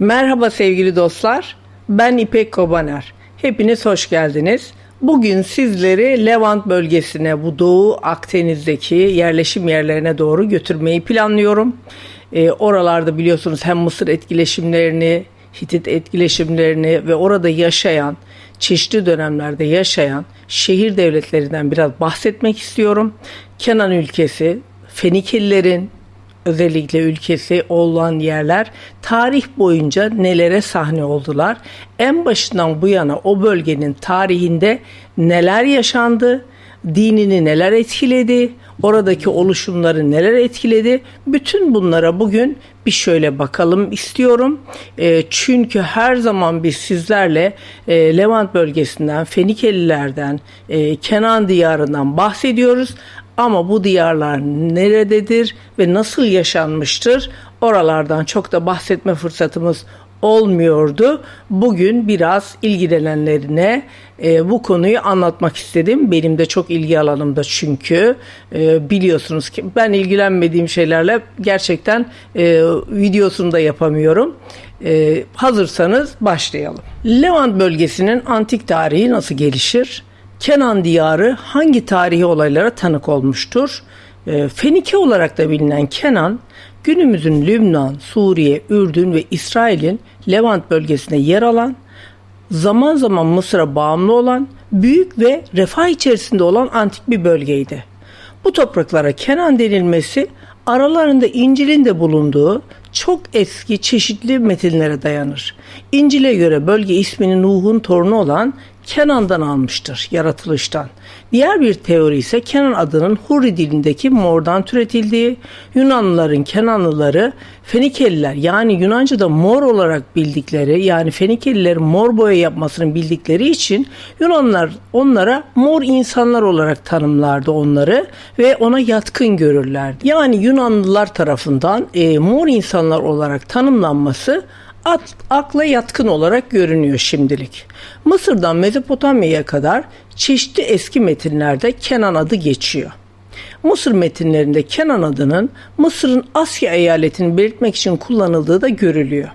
Merhaba sevgili dostlar. Ben İpek Kobaner. Hepiniz hoş geldiniz. Bugün sizleri Levant bölgesine, bu Doğu Akdeniz'deki yerleşim yerlerine doğru götürmeyi planlıyorum. Ee, oralarda biliyorsunuz hem Mısır etkileşimlerini, Hitit etkileşimlerini ve orada yaşayan, çeşitli dönemlerde yaşayan şehir devletlerinden biraz bahsetmek istiyorum. Kenan ülkesi, Fenikelilerin, özellikle ülkesi olan yerler tarih boyunca nelere sahne oldular? En başından bu yana o bölgenin tarihinde neler yaşandı? Dinini neler etkiledi? Oradaki oluşumları neler etkiledi? Bütün bunlara bugün bir şöyle bakalım istiyorum. E, çünkü her zaman biz sizlerle e, Levant bölgesinden, Fenikelilerden, e, Kenan diyarından bahsediyoruz. Ama bu diyarlar nerededir ve nasıl yaşanmıştır? Oralardan çok da bahsetme fırsatımız olmuyordu. Bugün biraz ilgilenenlerine e, bu konuyu anlatmak istedim. Benim de çok ilgi alanımda çünkü e, biliyorsunuz ki ben ilgilenmediğim şeylerle gerçekten e, videosunu da yapamıyorum. E, hazırsanız başlayalım. Levant bölgesinin antik tarihi nasıl gelişir? Kenan diyarı hangi tarihi olaylara tanık olmuştur? E, Fenike olarak da bilinen Kenan, günümüzün Lübnan, Suriye, Ürdün ve İsrail'in Levant bölgesinde yer alan, zaman zaman Mısır'a bağımlı olan, büyük ve refah içerisinde olan antik bir bölgeydi. Bu topraklara Kenan denilmesi aralarında İncil'in de bulunduğu çok eski çeşitli metinlere dayanır. İncil'e göre bölge ismini Nuh'un torunu olan Kenan'dan almıştır, yaratılıştan. Diğer bir teori ise Kenan adının Hurri dilindeki mordan türetildiği, Yunanlıların Kenanlıları Fenikeliler yani Yunanca'da mor olarak bildikleri yani Fenikelilerin mor boya yapmasını bildikleri için Yunanlar onlara mor insanlar olarak tanımlardı onları ve ona yatkın görürlerdi. Yani Yunanlılar tarafından e, mor insanlar olarak tanımlanması at, akla yatkın olarak görünüyor şimdilik. Mısır'dan Mezopotamya'ya kadar çeşitli eski metinlerde Kenan adı geçiyor. Mısır metinlerinde Kenan adının Mısır'ın Asya eyaletini belirtmek için kullanıldığı da görülüyor.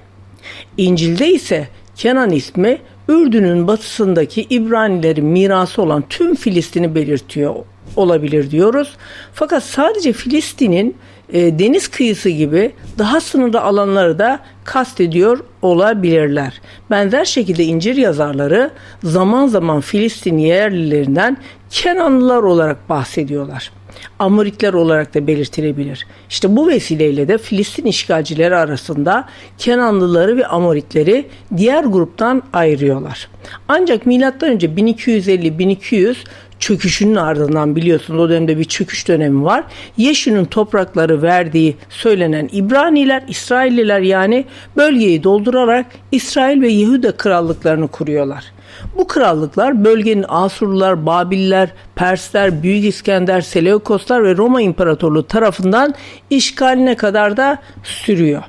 İncil'de ise Kenan ismi Ürdün'ün batısındaki İbranilerin mirası olan tüm Filistin'i belirtiyor olabilir diyoruz. Fakat sadece Filistin'in e, deniz kıyısı gibi daha sınırlı alanları da kastediyor olabilirler. Benzer şekilde incir yazarları zaman zaman Filistin yerlilerinden Kenanlılar olarak bahsediyorlar. Amoritler olarak da belirtilebilir. İşte bu vesileyle de Filistin işgalcileri arasında Kenanlıları ve Amoritleri diğer gruptan ayırıyorlar. Ancak M.Ö. 1250-1200 çöküşünün ardından biliyorsunuz o dönemde bir çöküş dönemi var. Yeşil'in toprakları verdiği söylenen İbraniler, İsrailliler yani bölgeyi doldurarak İsrail ve Yehuda krallıklarını kuruyorlar. Bu krallıklar bölgenin Asurlular, Babiller, Persler, Büyük İskender, Seleukoslar ve Roma İmparatorluğu tarafından işgaline kadar da sürüyor.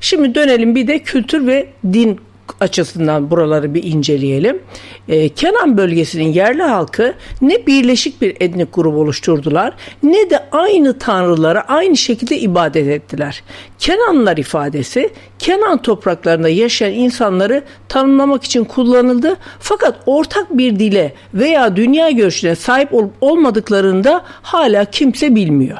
Şimdi dönelim bir de kültür ve din açısından buraları bir inceleyelim. Ee, Kenan bölgesinin yerli halkı ne birleşik bir etnik grup oluşturdular ne de aynı tanrılara aynı şekilde ibadet ettiler. Kenanlılar ifadesi Kenan topraklarında yaşayan insanları tanımlamak için kullanıldı fakat ortak bir dile veya dünya görüşüne sahip olup olmadıklarında hala kimse bilmiyor.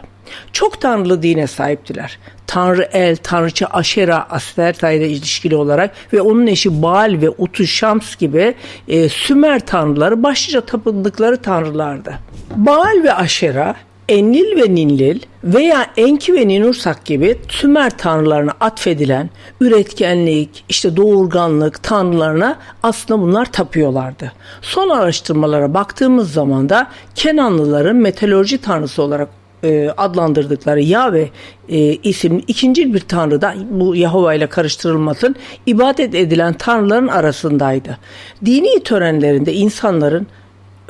Çok tanrılı dine sahiptiler. Tanrı El, Tanrıça Aşera Asferta ile ilişkili olarak ve onun eşi Baal ve Utu Şams gibi e, Sümer tanrıları başlıca tapındıkları tanrılardı. Baal ve Aşera Enlil ve Ninlil veya Enki ve Ninursak gibi Sümer tanrılarına atfedilen üretkenlik, işte doğurganlık tanrılarına aslında bunlar tapıyorlardı. Son araştırmalara baktığımız zaman da Kenanlıların metalurji tanrısı olarak e, adlandırdıkları Yahve e, isimli ikinci bir tanrı da bu Yahova ile karıştırılmasın ibadet edilen tanrıların arasındaydı. Dini törenlerinde insanların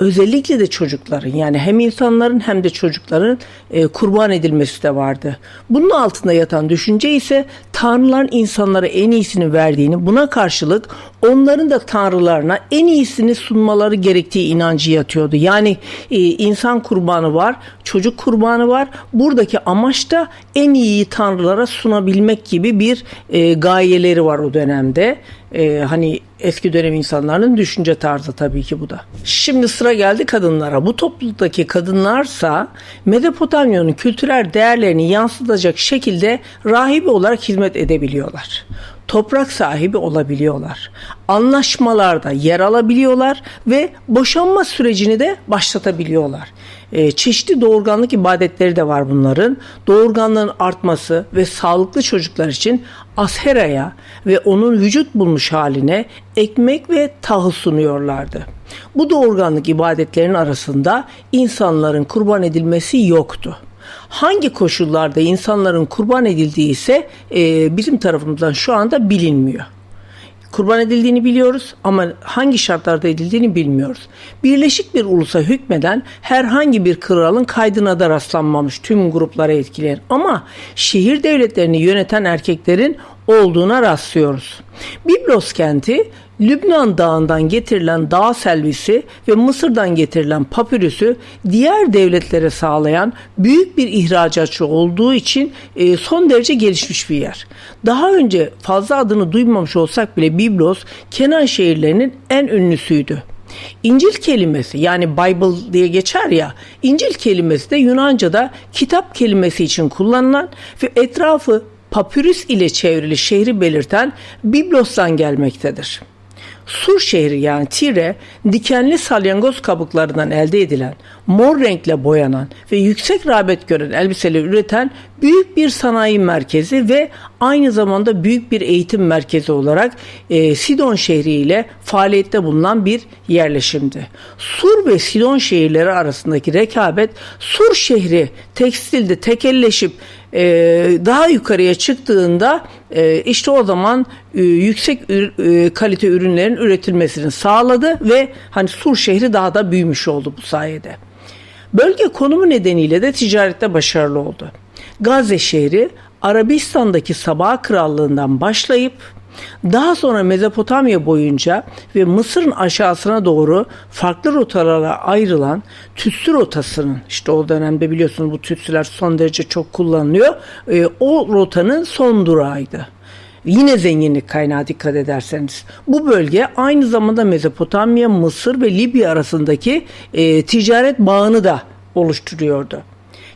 özellikle de çocukların yani hem insanların hem de çocukların e, kurban edilmesi de vardı. Bunun altında yatan düşünce ise tanrıların insanlara en iyisini verdiğini buna karşılık onların da tanrılarına en iyisini sunmaları gerektiği inancı yatıyordu. Yani e, insan kurbanı var, çocuk kurbanı var. Buradaki amaç da en iyiyi tanrılara sunabilmek gibi bir e, gayeleri var o dönemde. E, hani eski dönem insanların düşünce tarzı tabii ki bu da. Şimdi sıra geldi kadınlara. Bu topluluktaki kadınlarsa Mezopotamya'nın kültürel değerlerini yansıtacak şekilde rahibe olarak hizmet edebiliyorlar toprak sahibi olabiliyorlar. Anlaşmalarda yer alabiliyorlar ve boşanma sürecini de başlatabiliyorlar. E, çeşitli doğurganlık ibadetleri de var bunların. Doğurganlığın artması ve sağlıklı çocuklar için Ashera'ya ve onun vücut bulmuş haline ekmek ve tahıl sunuyorlardı. Bu doğurganlık ibadetlerinin arasında insanların kurban edilmesi yoktu hangi koşullarda insanların kurban edildiği ise e, bizim tarafımızdan şu anda bilinmiyor. Kurban edildiğini biliyoruz ama hangi şartlarda edildiğini bilmiyoruz. Birleşik bir ulusa hükmeden herhangi bir kralın kaydına da rastlanmamış tüm gruplara etkileyen ama şehir devletlerini yöneten erkeklerin olduğuna rastlıyoruz. Biblos kenti Lübnan dağından getirilen dağ selvisi ve Mısır'dan getirilen papürüsü diğer devletlere sağlayan büyük bir ihracatçı olduğu için e, son derece gelişmiş bir yer. Daha önce fazla adını duymamış olsak bile Biblos Kenan şehirlerinin en ünlüsüydü. İncil kelimesi yani Bible diye geçer ya İncil kelimesi de Yunanca'da kitap kelimesi için kullanılan ve etrafı papyrus ile çevrili şehri belirten Biblos'tan gelmektedir. Sur şehri yani Tire, dikenli salyangoz kabuklarından elde edilen, mor renkle boyanan ve yüksek rağbet gören elbiseleri üreten büyük bir sanayi merkezi ve aynı zamanda büyük bir eğitim merkezi olarak e, Sidon şehri ile faaliyette bulunan bir yerleşimdi. Sur ve Sidon şehirleri arasındaki rekabet Sur şehri tekstilde tekelleşip e, daha yukarıya çıktığında e, işte o zaman e, yüksek ür, e, kalite ürünlerin üretilmesini sağladı ve hani Sur şehri daha da büyümüş oldu bu sayede. Bölge konumu nedeniyle de ticarette başarılı oldu. Gazze şehri Arabistan'daki Sabah Krallığından başlayıp daha sonra Mezopotamya boyunca ve Mısır'ın aşağısına doğru farklı rotalara ayrılan tütsü rotasının işte o dönemde biliyorsunuz bu tütsüler son derece çok kullanılıyor. E, o rotanın son durağıydı. Yine zenginlik kaynağı dikkat ederseniz. Bu bölge aynı zamanda Mezopotamya, Mısır ve Libya arasındaki e, ticaret bağını da oluşturuyordu.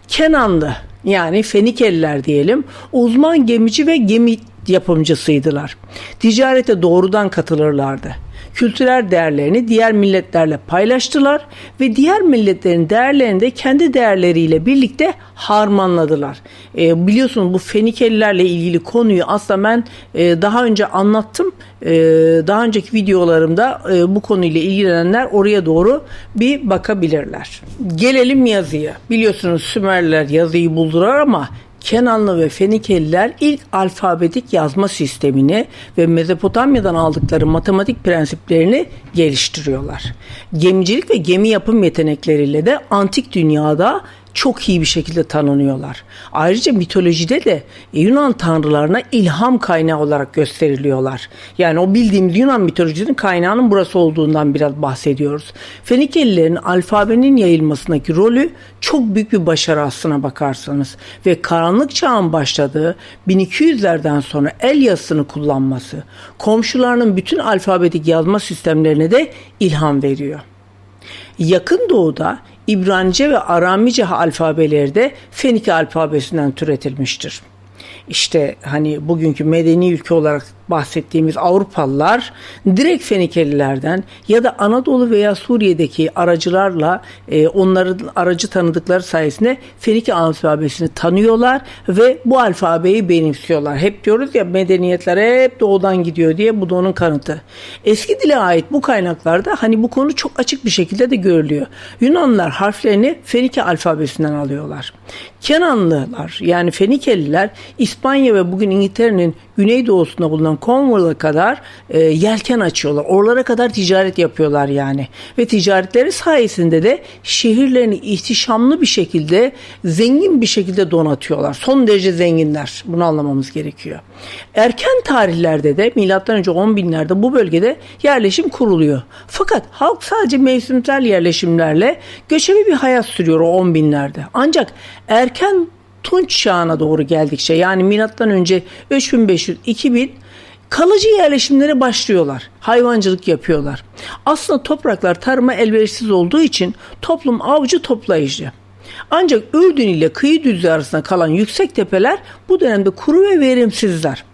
Kenanlı yani Fenikeliler diyelim uzman gemici ve gemi yapımcısıydılar. Ticarete doğrudan katılırlardı. Kültürel değerlerini diğer milletlerle paylaştılar ve diğer milletlerin değerlerini de kendi değerleriyle birlikte harmanladılar. E, biliyorsunuz bu Fenikelilerle ilgili konuyu aslında ben e, daha önce anlattım. E, daha önceki videolarımda e, bu konuyla ilgilenenler oraya doğru bir bakabilirler. Gelelim yazıya. Biliyorsunuz Sümerliler yazıyı buldular ama Kenanlı ve Fenikeliler ilk alfabetik yazma sistemini ve Mezopotamya'dan aldıkları matematik prensiplerini geliştiriyorlar. Gemicilik ve gemi yapım yetenekleriyle de antik dünyada çok iyi bir şekilde tanınıyorlar. Ayrıca mitolojide de Yunan tanrılarına ilham kaynağı olarak gösteriliyorlar. Yani o bildiğimiz Yunan mitolojisinin kaynağının burası olduğundan biraz bahsediyoruz. Fenikelilerin alfabenin yayılmasındaki rolü çok büyük bir başarı aslına bakarsanız ve karanlık çağın başladığı 1200'lerden sonra el yazısını kullanması komşularının bütün alfabetik yazma sistemlerine de ilham veriyor. Yakın doğuda İbranice ve Aramice alfabeleri de Fenike alfabesinden türetilmiştir. İşte hani bugünkü medeni ülke olarak bahsettiğimiz Avrupalılar direkt Fenikelilerden ya da Anadolu veya Suriye'deki aracılarla e, onların aracı tanıdıkları sayesinde Fenike alfabesini tanıyorlar ve bu alfabeyi benimsiyorlar. Hep diyoruz ya medeniyetler hep doğudan gidiyor diye bu da onun kanıtı. Eski dile ait bu kaynaklarda hani bu konu çok açık bir şekilde de görülüyor. Yunanlılar harflerini Fenike alfabesinden alıyorlar. Kenanlılar yani Fenikeliler İspanya ve bugün İngiltere'nin güneydoğusunda bulunan Cornwall'dan Cornwall'a kadar e, yelken açıyorlar. Oralara kadar ticaret yapıyorlar yani. Ve ticaretleri sayesinde de şehirlerini ihtişamlı bir şekilde, zengin bir şekilde donatıyorlar. Son derece zenginler. Bunu anlamamız gerekiyor. Erken tarihlerde de milattan önce 10 binlerde bu bölgede yerleşim kuruluyor. Fakat halk sadece mevsimsel yerleşimlerle göçebe bir hayat sürüyor o 10 binlerde. Ancak erken Tunç çağına doğru geldikçe yani milattan önce 3500-2000 kalıcı yerleşimlere başlıyorlar. Hayvancılık yapıyorlar. Aslında topraklar tarıma elverişsiz olduğu için toplum avcı toplayıcı. Ancak Ürdün ile kıyı düzlüğü arasında kalan yüksek tepeler bu dönemde kuru ve verimsizler.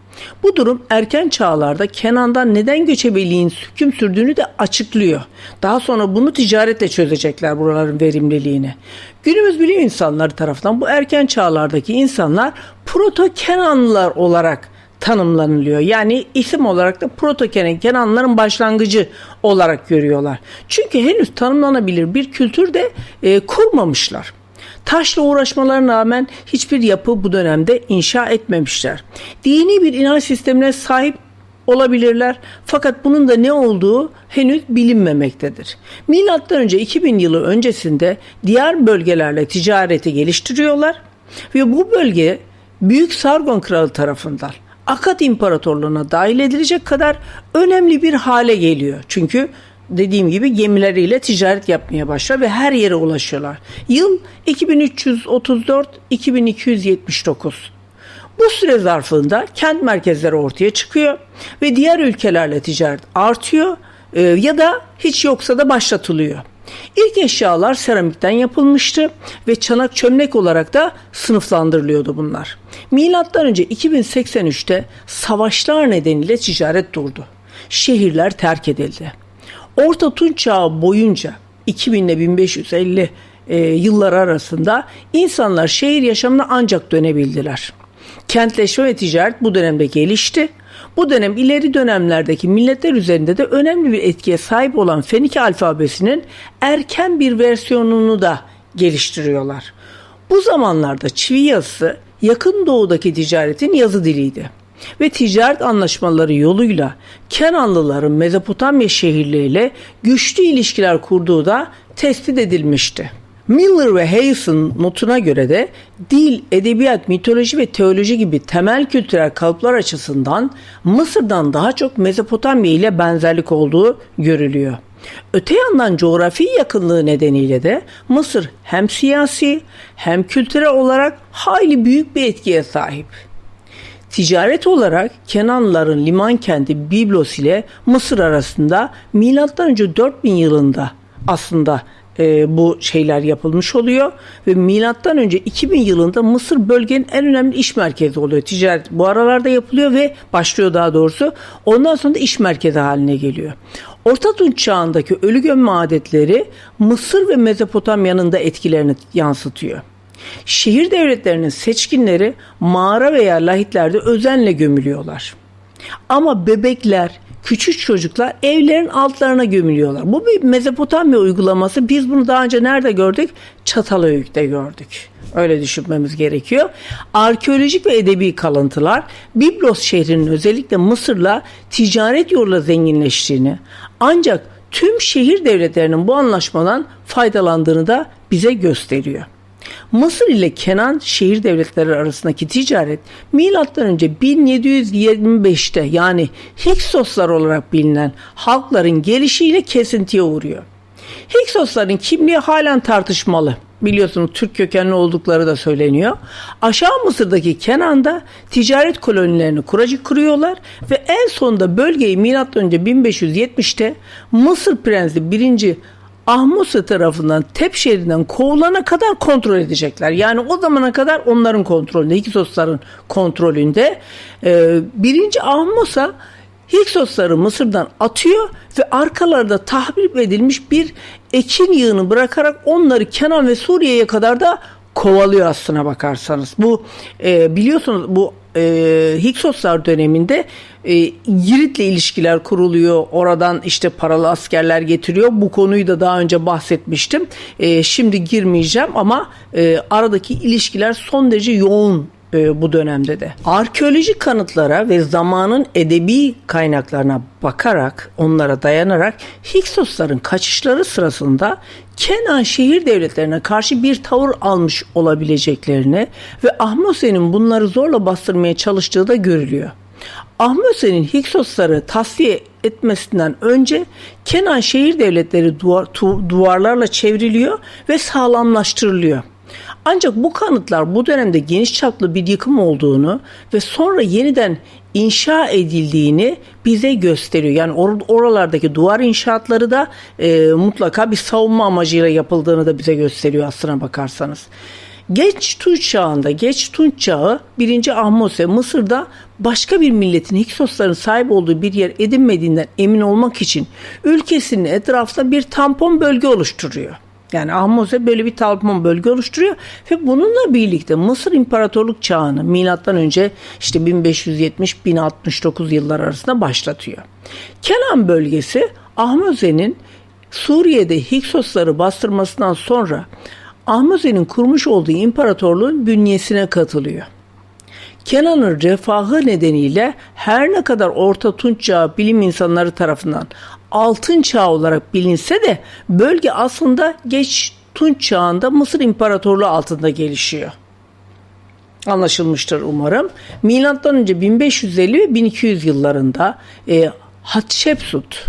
Bu durum erken çağlarda Kenan'dan neden göçebeliğin hüküm sürdüğünü de açıklıyor. Daha sonra bunu ticaretle çözecekler buraların verimliliğini. Günümüz bilim insanları tarafından bu erken çağlardaki insanlar proto Kenanlılar olarak tanımlanılıyor. Yani isim olarak da proto Kenan, Kenanlıların başlangıcı olarak görüyorlar. Çünkü henüz tanımlanabilir bir kültür de e, kurmamışlar. Taşla uğraşmalarına rağmen hiçbir yapı bu dönemde inşa etmemişler. Dini bir inanç sistemine sahip olabilirler fakat bunun da ne olduğu henüz bilinmemektedir. Milattan önce 2000 yılı öncesinde diğer bölgelerle ticareti geliştiriyorlar ve bu bölge Büyük Sargon Kralı tarafından Akat İmparatorluğu'na dahil edilecek kadar önemli bir hale geliyor. Çünkü dediğim gibi gemileriyle ticaret yapmaya başlar ve her yere ulaşıyorlar. Yıl 2334-2279. Bu süre zarfında kent merkezleri ortaya çıkıyor ve diğer ülkelerle ticaret artıyor e, ya da hiç yoksa da başlatılıyor. İlk eşyalar seramikten yapılmıştı ve çanak çömlek olarak da sınıflandırılıyordu bunlar. Milattan önce 2083'te savaşlar nedeniyle ticaret durdu. Şehirler terk edildi. Orta Tunç Çağı boyunca 2000 ile 1550 e, yıllar arasında insanlar şehir yaşamına ancak dönebildiler. Kentleşme ve ticaret bu dönemde gelişti. Bu dönem ileri dönemlerdeki milletler üzerinde de önemli bir etkiye sahip olan Fenike alfabesinin erken bir versiyonunu da geliştiriyorlar. Bu zamanlarda çivi yazısı yakın doğudaki ticaretin yazı diliydi ve ticaret anlaşmaları yoluyla Kenanlıların Mezopotamya şehirleriyle güçlü ilişkiler kurduğu da tespit edilmişti. Miller ve Hayes'ın notuna göre de dil, edebiyat, mitoloji ve teoloji gibi temel kültürel kalıplar açısından Mısır'dan daha çok Mezopotamya ile benzerlik olduğu görülüyor. Öte yandan coğrafi yakınlığı nedeniyle de Mısır hem siyasi hem kültürel olarak hayli büyük bir etkiye sahip. Ticaret olarak Kenanlıların liman kenti Biblos ile Mısır arasında M.Ö. 4000 yılında aslında e, bu şeyler yapılmış oluyor ve milattan önce 2000 yılında Mısır bölgenin en önemli iş merkezi oluyor. Ticaret bu aralarda yapılıyor ve başlıyor daha doğrusu. Ondan sonra da iş merkezi haline geliyor. Orta Tunç çağındaki ölü gömme adetleri Mısır ve Mezopotamya'nın da etkilerini yansıtıyor. Şehir devletlerinin seçkinleri mağara veya lahitlerde özenle gömülüyorlar. Ama bebekler, küçük çocuklar evlerin altlarına gömülüyorlar. Bu bir Mezopotamya uygulaması. Biz bunu daha önce nerede gördük? Çatalhöyük'te gördük. Öyle düşünmemiz gerekiyor. Arkeolojik ve edebi kalıntılar Biblos şehrinin özellikle Mısır'la ticaret yoluyla zenginleştiğini ancak tüm şehir devletlerinin bu anlaşmadan faydalandığını da bize gösteriyor. Mısır ile Kenan şehir devletleri arasındaki ticaret milattan önce 1725'te yani Hiksoslar olarak bilinen halkların gelişiyle kesintiye uğruyor. Hiksosların kimliği halen tartışmalı. Biliyorsunuz Türk kökenli oldukları da söyleniyor. Aşağı Mısır'daki Kenan'da ticaret kolonilerini kuracı kuruyorlar ve en sonunda bölgeyi önce 1570'te Mısır Prensi 1. Ahmusa tarafından Tep şehrinden kovulana kadar kontrol edecekler. Yani o zamana kadar onların kontrolünde, Hiksosların kontrolünde. Ee, birinci Ahmusa Hiksosları Mısır'dan atıyor ve arkalarda tahrip edilmiş bir ekin yığını bırakarak onları Kenan ve Suriye'ye kadar da kovalıyor aslına bakarsanız. Bu e, biliyorsunuz bu e, Hiksoslar döneminde e, Girit'le ilişkiler kuruluyor. Oradan işte paralı askerler getiriyor. Bu konuyu da daha önce bahsetmiştim. E, şimdi girmeyeceğim ama e, aradaki ilişkiler son derece yoğun e, bu dönemde de. Arkeolojik kanıtlara ve zamanın edebi kaynaklarına bakarak, onlara dayanarak Hiksosların kaçışları sırasında Kenan şehir devletlerine karşı bir tavır almış olabileceklerini ve Ahmose'nin bunları zorla bastırmaya çalıştığı da görülüyor. Ahmose'nin Hiksosları tasfiye etmesinden önce Kenan şehir devletleri duvar, tu, duvarlarla çevriliyor ve sağlamlaştırılıyor. Ancak bu kanıtlar bu dönemde geniş çaplı bir yıkım olduğunu ve sonra yeniden inşa edildiğini bize gösteriyor. Yani or- oralardaki duvar inşaatları da e, mutlaka bir savunma amacıyla yapıldığını da bize gösteriyor aslına bakarsanız. Geç Tunç çağında, geç Tunç çağı 1. Ahmose Mısır'da başka bir milletin Hiksosların sahip olduğu bir yer edinmediğinden emin olmak için ülkesinin etrafında bir tampon bölge oluşturuyor. Yani Ahmose böyle bir tampon bölge oluşturuyor ve bununla birlikte Mısır İmparatorluk çağını milattan önce işte 1570-1069 yıllar arasında başlatıyor. Kenan bölgesi Ahmose'nin Suriye'de Hiksosları bastırmasından sonra Ahmose'nin kurmuş olduğu imparatorluğun bünyesine katılıyor. Kenan'ın refahı nedeniyle her ne kadar Orta Tunç Çağı bilim insanları tarafından altın çağ olarak bilinse de bölge aslında geç Tunç Çağı'nda Mısır İmparatorluğu altında gelişiyor. Anlaşılmıştır umarım. Milattan önce 1550 ve 1200 yıllarında e, Hatshepsut,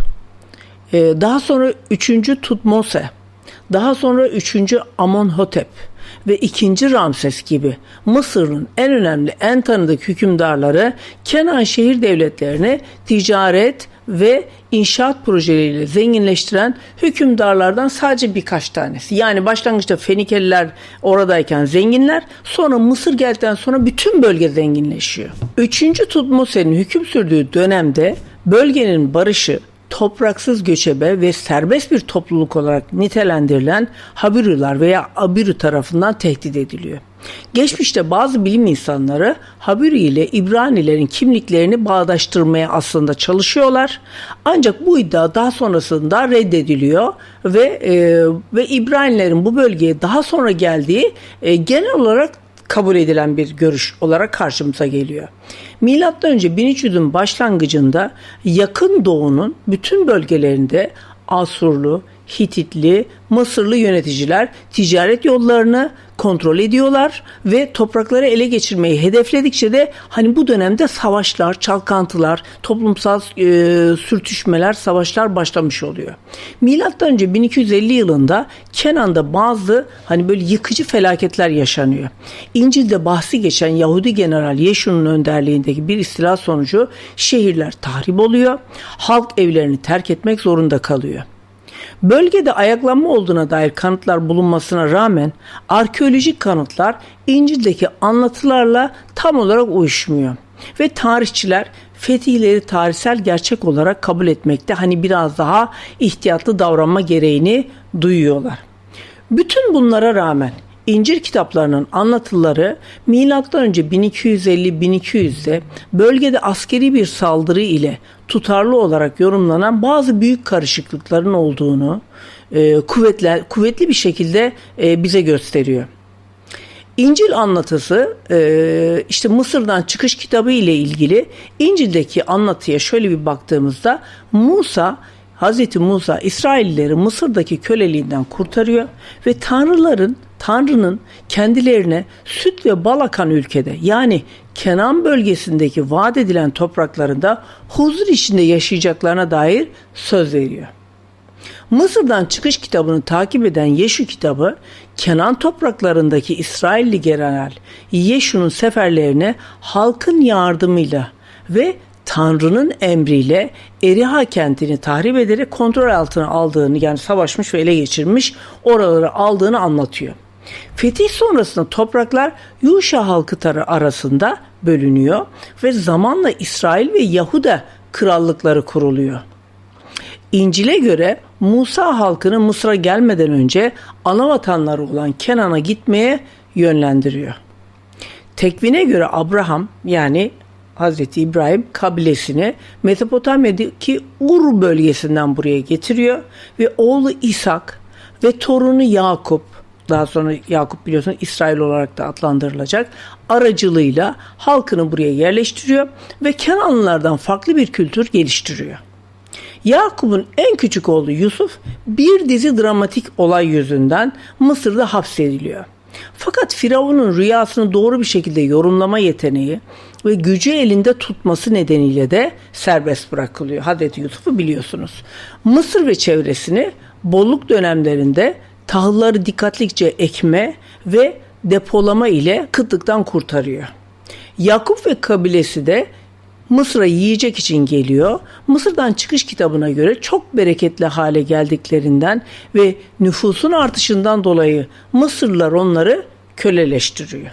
e, daha sonra 3. Tutmose, daha sonra 3. Amonhotep ve 2. Ramses gibi Mısır'ın en önemli, en tanıdık hükümdarları Kenan şehir devletlerini ticaret ve inşaat projeleriyle zenginleştiren hükümdarlardan sadece birkaç tanesi. Yani başlangıçta Fenikeliler oradayken zenginler, sonra Mısır geldikten sonra bütün bölge zenginleşiyor. 3. Tutmose'nin hüküm sürdüğü dönemde bölgenin barışı topraksız göçebe ve serbest bir topluluk olarak nitelendirilen Habirular veya Abiru tarafından tehdit ediliyor. Geçmişte bazı bilim insanları Habiru ile İbranilerin kimliklerini bağdaştırmaya aslında çalışıyorlar. Ancak bu iddia daha sonrasında reddediliyor ve e, ve İbranilerin bu bölgeye daha sonra geldiği e, genel olarak kabul edilen bir görüş olarak karşımıza geliyor. Milattan önce 1300'ün başlangıcında yakın doğunun bütün bölgelerinde Asurlu, Hititli, Mısırlı yöneticiler ticaret yollarını kontrol ediyorlar ve toprakları ele geçirmeyi hedefledikçe de hani bu dönemde savaşlar, çalkantılar, toplumsal e, sürtüşmeler, savaşlar başlamış oluyor. Milattan önce 1250 yılında Kenan'da bazı hani böyle yıkıcı felaketler yaşanıyor. İncil'de bahsi geçen Yahudi general Yeşu'nun önderliğindeki bir istila sonucu şehirler tahrip oluyor. Halk evlerini terk etmek zorunda kalıyor. Bölgede ayaklanma olduğuna dair kanıtlar bulunmasına rağmen arkeolojik kanıtlar İncil'deki anlatılarla tam olarak uyuşmuyor. Ve tarihçiler fetihleri tarihsel gerçek olarak kabul etmekte hani biraz daha ihtiyatlı davranma gereğini duyuyorlar. Bütün bunlara rağmen İncil kitaplarının anlatıları önce 1250-1200'de bölgede askeri bir saldırı ile tutarlı olarak yorumlanan bazı büyük karışıklıkların olduğunu e, kuvvetli, kuvvetli bir şekilde e, bize gösteriyor. İncil anlatısı e, işte Mısır'dan çıkış kitabı ile ilgili İncil'deki anlatıya şöyle bir baktığımızda Musa Hz. Musa İsraillileri Mısır'daki köleliğinden kurtarıyor ve tanrıların Tanrı'nın kendilerine süt ve bal akan ülkede yani Kenan bölgesindeki vaat edilen topraklarında huzur içinde yaşayacaklarına dair söz veriyor. Mısır'dan çıkış kitabını takip eden Yeşu kitabı Kenan topraklarındaki İsrailli general Yeşu'nun seferlerine halkın yardımıyla ve Tanrı'nın emriyle Eriha kentini tahrip ederek kontrol altına aldığını yani savaşmış ve ele geçirmiş oraları aldığını anlatıyor. Fetih sonrasında topraklar Yuşa halkı arasında bölünüyor ve zamanla İsrail ve Yahuda krallıkları kuruluyor. İncil'e göre Musa halkını Mısır'a gelmeden önce ana vatanları olan Kenan'a gitmeye yönlendiriyor. Tekvine göre Abraham yani Hazreti İbrahim kabilesini Mezopotamya'daki Ur bölgesinden buraya getiriyor ve oğlu İshak ve torunu Yakup daha sonra Yakup biliyorsun İsrail olarak da adlandırılacak aracılığıyla halkını buraya yerleştiriyor ve Kenanlılardan farklı bir kültür geliştiriyor. Yakup'un en küçük oğlu Yusuf bir dizi dramatik olay yüzünden Mısır'da hapsediliyor. Fakat Firavun'un rüyasını doğru bir şekilde yorumlama yeteneği ve gücü elinde tutması nedeniyle de serbest bırakılıyor. Hazreti Yusuf'u biliyorsunuz. Mısır ve çevresini bolluk dönemlerinde tahılları dikkatlice ekme ve depolama ile kıtlıktan kurtarıyor. Yakup ve kabilesi de Mısır'a yiyecek için geliyor. Mısır'dan çıkış kitabına göre çok bereketli hale geldiklerinden ve nüfusun artışından dolayı Mısırlılar onları köleleştiriyor.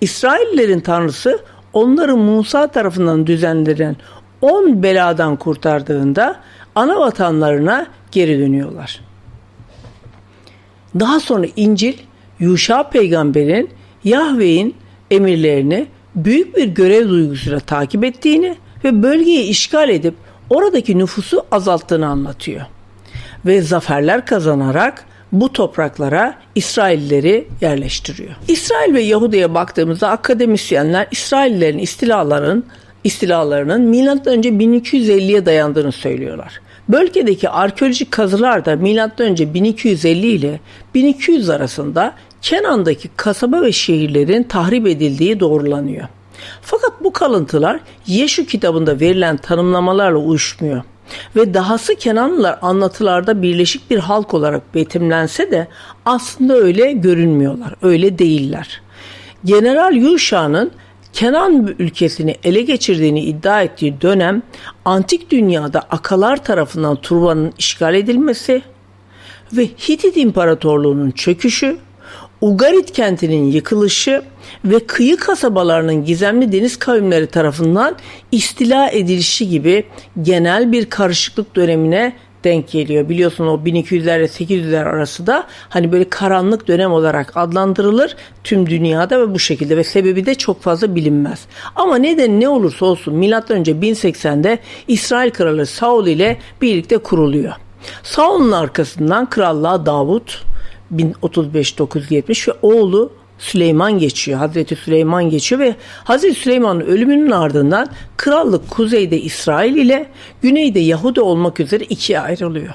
İsraillerin tanrısı onları Musa tarafından düzenlenen 10 beladan kurtardığında ana vatanlarına geri dönüyorlar. Daha sonra İncil Yuşa peygamberin Yahve'in emirlerini büyük bir görev duygusuyla takip ettiğini ve bölgeyi işgal edip oradaki nüfusu azalttığını anlatıyor. Ve zaferler kazanarak bu topraklara İsrailleri yerleştiriyor. İsrail ve Yahudi'ye baktığımızda akademisyenler İsraillerin istilaların istilalarının milattan önce 1250'ye dayandığını söylüyorlar. Bölgedeki arkeolojik kazılar da önce 1250 ile 1200 arasında Kenan'daki kasaba ve şehirlerin tahrip edildiği doğrulanıyor. Fakat bu kalıntılar Yeşu kitabında verilen tanımlamalarla uyuşmuyor. Ve dahası Kenanlılar anlatılarda birleşik bir halk olarak betimlense de aslında öyle görünmüyorlar, öyle değiller. General Yuşa'nın Kenan ülkesini ele geçirdiğini iddia ettiği dönem antik dünyada Akalar tarafından Turvan'ın işgal edilmesi ve Hitit İmparatorluğu'nun çöküşü Ugarit kentinin yıkılışı ve kıyı kasabalarının gizemli deniz kavimleri tarafından istila edilişi gibi genel bir karışıklık dönemine denk geliyor. Biliyorsun o 1200'ler ile 800'ler arası da hani böyle karanlık dönem olarak adlandırılır tüm dünyada ve bu şekilde ve sebebi de çok fazla bilinmez. Ama neden ne olursa olsun milattan önce 1080'de İsrail kralı Saul ile birlikte kuruluyor. Saul'un arkasından krallığa Davut, 1035-970 ve oğlu Süleyman geçiyor. Hazreti Süleyman geçiyor ve Hazreti Süleyman'ın ölümünün ardından krallık kuzeyde İsrail ile güneyde Yahudi olmak üzere ikiye ayrılıyor.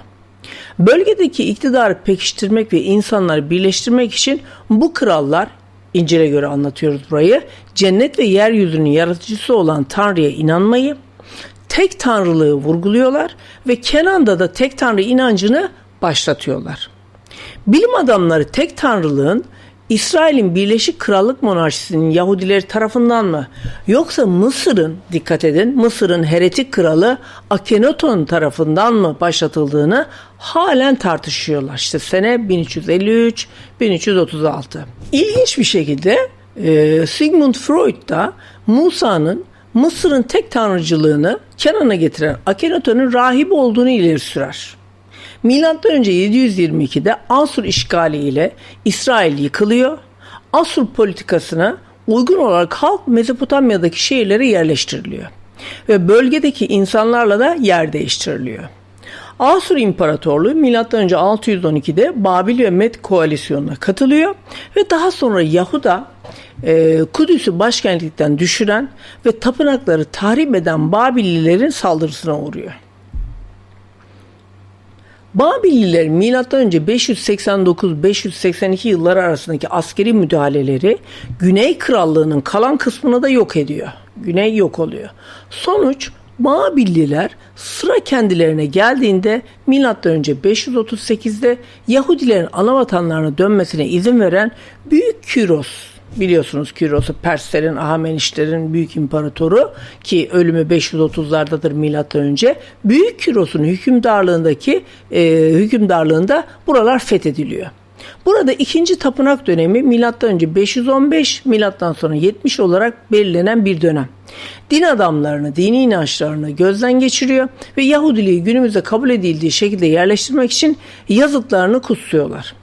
Bölgedeki iktidarı pekiştirmek ve insanları birleştirmek için bu krallar İncil'e göre anlatıyoruz burayı. Cennet ve yeryüzünün yaratıcısı olan Tanrı'ya inanmayı, tek tanrılığı vurguluyorlar ve Kenan'da da tek tanrı inancını başlatıyorlar. Bilim adamları tek tanrılığın İsrail'in Birleşik Krallık Monarşisi'nin Yahudileri tarafından mı yoksa Mısır'ın dikkat edin Mısır'ın heretik kralı Akhenaton tarafından mı başlatıldığını halen tartışıyorlar. İşte sene 1353 1336. İlginç bir şekilde e, Sigmund Freud da Musa'nın Mısır'ın tek tanrıcılığını Kenan'a getiren Akhenaton'un rahip olduğunu ileri sürer. Milattan önce 722'de Asur işgali ile İsrail yıkılıyor. Asur politikasına uygun olarak halk Mezopotamya'daki şehirlere yerleştiriliyor ve bölgedeki insanlarla da yer değiştiriliyor. Asur İmparatorluğu M.Ö. 612'de Babil ve Med koalisyonuna katılıyor ve daha sonra Yahuda e, Kudüs'ü başkentlikten düşüren ve tapınakları tahrip eden Babillilerin saldırısına uğruyor. Babilliler M.Ö. 589-582 yılları arasındaki askeri müdahaleleri Güney Krallığı'nın kalan kısmını da yok ediyor. Güney yok oluyor. Sonuç Babilliler sıra kendilerine geldiğinde M.Ö. 538'de Yahudilerin ana vatanlarına dönmesine izin veren Büyük Küros biliyorsunuz Kiros'u Perslerin, Ahamenişlerin büyük imparatoru ki ölümü 530'lardadır milattan önce. Büyük Kiros'un hükümdarlığındaki e, hükümdarlığında buralar fethediliyor. Burada ikinci tapınak dönemi milattan önce 515, milattan sonra 70 olarak belirlenen bir dönem. Din adamlarını, dini inançlarını gözden geçiriyor ve Yahudiliği günümüzde kabul edildiği şekilde yerleştirmek için yazıtlarını kutsuyorlar.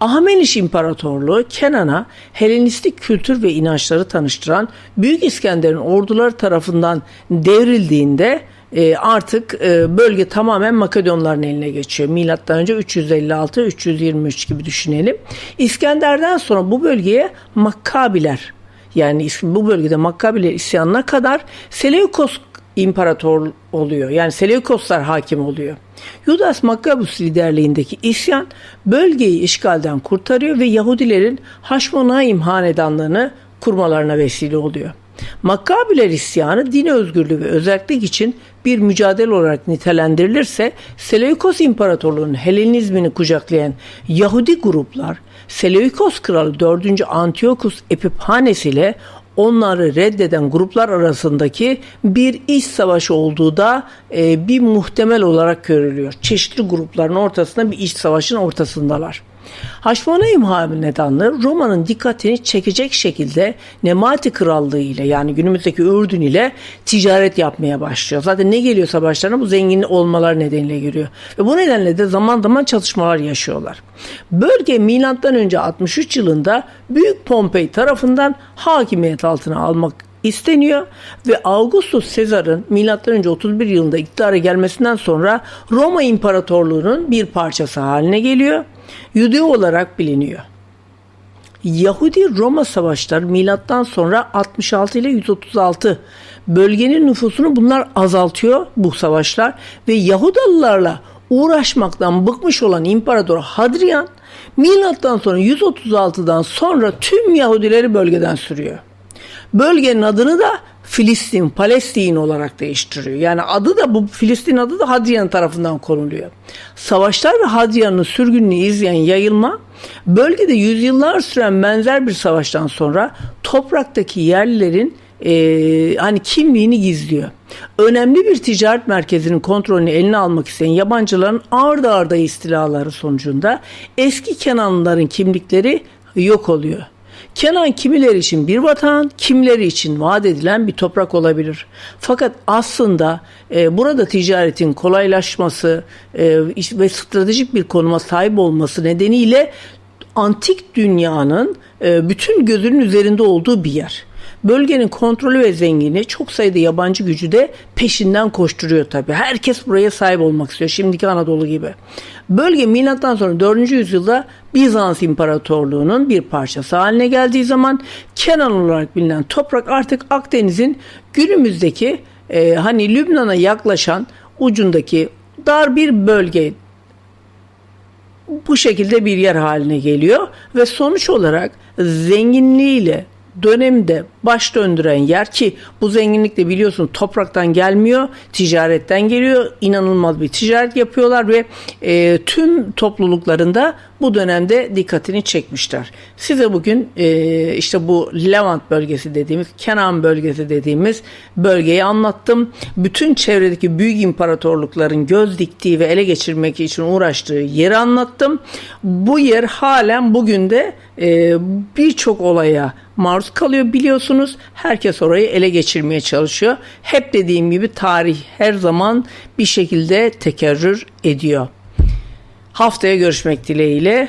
Ahmeniş İmparatorluğu Kenan'a Helenistik kültür ve inançları tanıştıran Büyük İskender'in orduları tarafından devrildiğinde e, artık e, bölge tamamen Makedonların eline geçiyor. Milattan önce 356-323 gibi düşünelim. İskender'den sonra bu bölgeye Makkabiler yani bu bölgede Makkabiler isyanına kadar Seleukos imparator oluyor. Yani Seleukoslar hakim oluyor. Judas Makkabus liderliğindeki isyan bölgeyi işgalden kurtarıyor ve Yahudilerin Haşmonaim hanedanlığını kurmalarına vesile oluyor. Makkabiler isyanı din özgürlüğü ve özellik için bir mücadele olarak nitelendirilirse Seleukos İmparatorluğu'nun Helenizmini kucaklayan Yahudi gruplar Seleukos Kralı 4. Antiochus Epiphanes ile onları reddeden gruplar arasındaki bir iç savaşı olduğu da e, bir muhtemel olarak görülüyor. Çeşitli grupların ortasında bir iç savaşın ortasındalar. Haşmonaim hanedanlığı Roma'nın dikkatini çekecek şekilde Nemati Krallığı ile yani günümüzdeki Ürdün ile ticaret yapmaya başlıyor. Zaten ne geliyor savaşlarına bu zengin olmalar nedeniyle giriyor. Ve bu nedenle de zaman zaman çatışmalar yaşıyorlar. Bölge milattan önce 63 yılında Büyük Pompei tarafından hakimiyet altına almak isteniyor ve Augustus Sezar'ın M.Ö. 31 yılında iktidara gelmesinden sonra Roma İmparatorluğu'nun bir parçası haline geliyor. Yudeo olarak biliniyor. Yahudi-Roma savaşları milattan sonra 66 ile 136 bölgenin nüfusunu bunlar azaltıyor bu savaşlar ve Yahudalılarla uğraşmaktan bıkmış olan İmparator Hadrian milattan sonra 136'dan sonra tüm Yahudileri bölgeden sürüyor. Bölgenin adını da Filistin, Palestin olarak değiştiriyor. Yani adı da bu Filistin adı da Hadrian tarafından konuluyor. Savaşlar ve Hadrian'ın sürgününü izleyen yayılma bölgede yüzyıllar süren benzer bir savaştan sonra topraktaki yerlilerin e, hani kimliğini gizliyor. Önemli bir ticaret merkezinin kontrolünü eline almak isteyen yabancıların ardı arda istilaları sonucunda eski Kenanlıların kimlikleri yok oluyor. Kenan kimileri için bir vatan, kimileri için vaat edilen bir toprak olabilir. Fakat aslında e, burada ticaretin kolaylaşması e, ve stratejik bir konuma sahip olması nedeniyle antik dünyanın e, bütün gözünün üzerinde olduğu bir yer. Bölgenin kontrolü ve zengini çok sayıda yabancı gücü de peşinden koşturuyor tabii. Herkes buraya sahip olmak istiyor. Şimdiki Anadolu gibi. Bölge milattan sonra 4. yüzyılda Bizans İmparatorluğu'nun bir parçası haline geldiği zaman Kenan olarak bilinen toprak artık Akdeniz'in günümüzdeki e, hani Lübnan'a yaklaşan ucundaki dar bir bölge bu şekilde bir yer haline geliyor ve sonuç olarak zenginliğiyle dönemde baş döndüren yer ki bu zenginlik de biliyorsun topraktan gelmiyor, ticaretten geliyor. İnanılmaz bir ticaret yapıyorlar ve e, tüm topluluklarında bu dönemde dikkatini çekmişler. Size bugün e, işte bu Levant bölgesi dediğimiz, Kenan bölgesi dediğimiz bölgeyi anlattım. Bütün çevredeki büyük imparatorlukların göz diktiği ve ele geçirmek için uğraştığı yeri anlattım. Bu yer halen bugün de e, birçok olaya maruz kalıyor biliyorsunuz. Herkes orayı ele geçirmeye çalışıyor. Hep dediğim gibi tarih her zaman bir şekilde tekerrür ediyor. Haftaya görüşmek dileğiyle.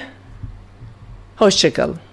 Hoşçakalın.